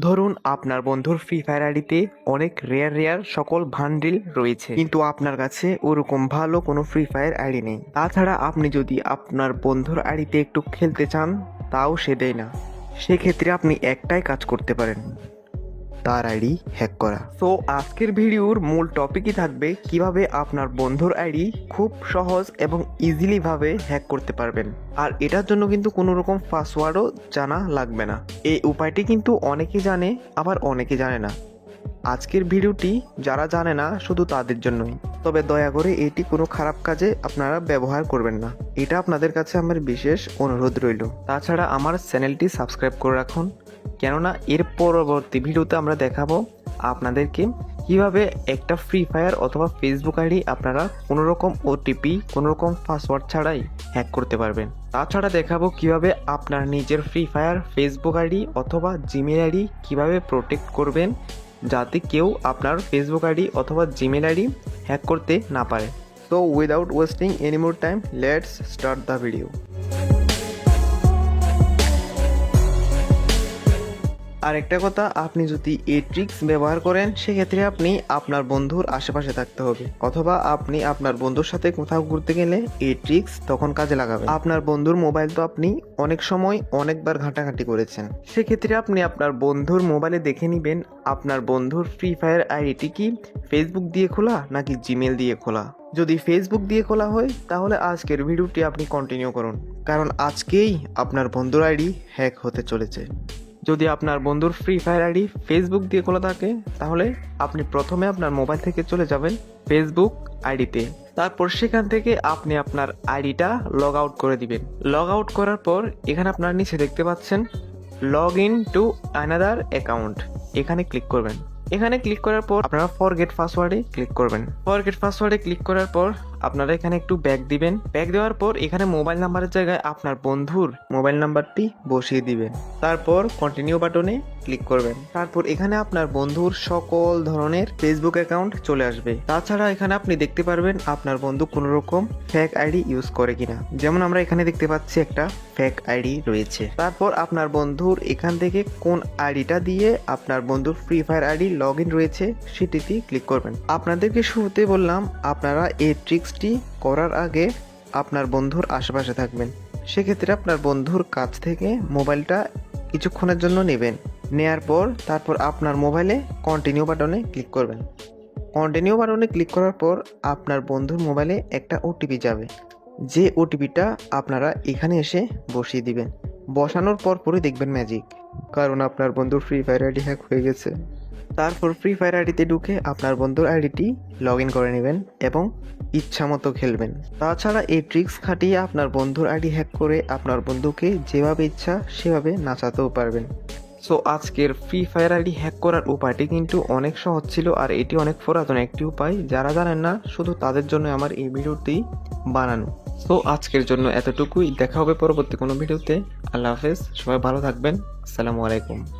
ধরুন আপনার বন্ধুর ফ্রি ফায়ার আইডিতে অনেক রেয়ার রেয়ার সকল ভান্ডিল রয়েছে। কিন্তু আপনার কাছে ওরকম ভালো কোনো ফ্রি ফায়ার আইডি নেই। তাছাড়া আপনি যদি আপনার বন্ধুর আইডিতে একটু খেলতে চান, তাও সে দেয় না। সেক্ষেত্রে আপনি একটাই কাজ করতে পারেন। তার আইডি হ্যাক করা। তো আজকের ভিডিওর মূল টপিকই থাকবে কীভাবে আপনার বন্ধুর আইডি খুব সহজ এবং ইজিলি ভাবে হ্যাক করতে পারবেন। আর এটার জন্য কিন্তু কোনো রকম পাসওয়ার্ডও জানা লাগবে না। এই উপায়টি কিন্তু অনেকে জানে, আবার অনেকে জানে না। আজকের ভিডিওটি যারা জানে না, শুধু তাদের জন্যই। তবে দয়া করে এটি কোনো খারাপ কাজে আপনারা ব্যবহার করবেন না। এটা আপনাদের কাছে আমার বিশেষ অনুরোধ রইল। তাছাড়া আমার চ্যানেলটি সাবস্ক্রাইব করে রাখুন। কেননা এর পরবর্তী ভিডিওতে আমরা দেখাবো আপনাদেরকে কীভাবে একটা ফ্রি ফায়ার অথবা ফেসবুক আইডি আপনারা কোনো রকম ওটিপি কোনো রকম পাসওয়ার্ড ছাড়াই হ্যাক করতে পারবেন। তাছাড়া দেখাবো কীভাবে আপনার নিজের ফ্রি ফায়ার ফেসবুক আইডি অথবা জিমেল আইডি কীভাবে প্রোটেক্ট করবেন যাতে কেউ আপনার ফেসবুক আইডি অথবা জিমেল আইডি হ্যাক করতে না পারে। তো without wasting any more time let's start the video আর একটা কথা, আপনি যদি এই ট্রিক্স ব্যবহার করেন, সেক্ষেত্রে আপনি আপনার বন্ধুর আশেপাশে থাকতে হবে। অথবা আপনি আপনার বন্ধুর সাথে কোথাও ঘুরতে গেলে এই ট্রিক্স তখন কাজে লাগাবেন। আপনার বন্ধুর মোবাইল তো আপনি অনেক সময় অনেকবার ঘাটাঘাটি করেছেন। সেক্ষেত্রে আপনি আপনার বন্ধুর মোবাইলে দেখে নেবেন, আপনার বন্ধুর ফ্রি ফায়ার আইডিটি কি ফেসবুক দিয়ে খোলা নাকি জিমেল দিয়ে খোলা। যদি ফেসবুক দিয়ে খোলা হয়, তাহলে আজকের ভিডিওটি আপনি কন্টিনিউ করুন। কারণ আজকেই আপনার বন্ধুর আইডি হ্যাক হতে চলেছে। যদি আপনার বন্ধুর ফ্রি ফায়ার আইডি ফেসবুক দিয়ে খোলা থাকে, তাহলে আপনি প্রথমে আপনার মোবাইল থেকে চলে যাবেন ফেসবুক আইডিতে। তারপর সেখান থেকে আপনি আপনার আইডিটা লগ আউট করে দিবেন। লগ আউট করার পর এখানে আপনার নিচে দেখতে পাচ্ছেন log in to another account এখানে ক্লিক করবেন। এখানে ক্লিক করার পর আপনারা ফরগেট পাসওয়ার্ডে ক্লিক করবেন। ফরগেট পাসওয়ার্ডে ক্লিক করার পর আপনারা এখানে একটু ব্যাক দিবেন। ব্যাক দেওয়ার পর এখানে মোবাইল নাম্বারের জায়গায় আপনার বন্ধুর মোবাইল নাম্বারটি বসিয়ে দিবেন। তারপর কন্টিনিউ বাটনে ক্লিক করবেন। তারপর এখানে আপনার বন্ধুর সকল ধরনের ফেসবুক অ্যাকাউন্ট চলে আসবে। তাছাড়া এখানে আপনি দেখতে পারবেন আপনার বন্ধু কোনো রকম ফেক আইডি ইউজ করে কিনা। যেমন আমরা এখানে দেখতে পাচ্ছি একটা ফেক আইডি রয়েছে। তারপর আপনার বন্ধুর এখান থেকে কোন আইডিটা দিয়ে আপনার বন্ধুর ফ্রি ফায়ার আইডি লগ রয়েছে, সেটিতে ক্লিক করবেন। আপনাদেরকে শুরুতে বললাম, আপনারা এই ট্রিক্সটি করার আগে আপনার বন্ধুর আশেপাশে থাকবেন। সেক্ষেত্রে আপনার বন্ধুর কাছ থেকে মোবাইলটা কিছুক্ষণের জন্য নেবেন। নেয়ার পর তারপর আপনার মোবাইলে কন্টিনিউ বাটনে ক্লিক করবেন। কন্টিনিউ বাটনে ক্লিক করার পর আপনার বন্ধুর মোবাইলে একটা ওটিপি যাবে। যে ওটিপিটা আপনারা এখানে এসে বসিয়ে দিবেন। বসানোর পর পরে দেখবেন ম্যাজিক কারণ আপনার বন্ধুর ফ্রি ফায়ার আইডি হ্যাক হয়ে গেছে। তারপর ফ্রি ফায়ার আইডিতে ঢুকে আপনার বন্ধুর আইডিটি লগ ইন করে নেবেন এবং ইচ্ছা মতো খেলবেন। তাছাড়া এই ট্রিক্স খাটিয়ে আপনার বন্ধুর আইডি হ্যাক করে আপনার বন্ধুকে যেভাবে ইচ্ছা সেভাবে নাচাতেও পারবেন। সো আজকের ফ্রি ফায়ার আইডি হ্যাক করার উপায়টি কিন্তু অনেক সহজ ছিল আর এটি অনেক পুরাতন একটি উপায়। যারা জানেন না, শুধু তাদের জন্য আমার এই ভিডিওটি বানানো। সো আজকের জন্য এতটুকুই। দেখা হবে পরবর্তী কোনো ভিডিওতে। আল্লাহ হাফেজ। সবাই ভালো থাকবেন। আসসালামু আলাইকুম।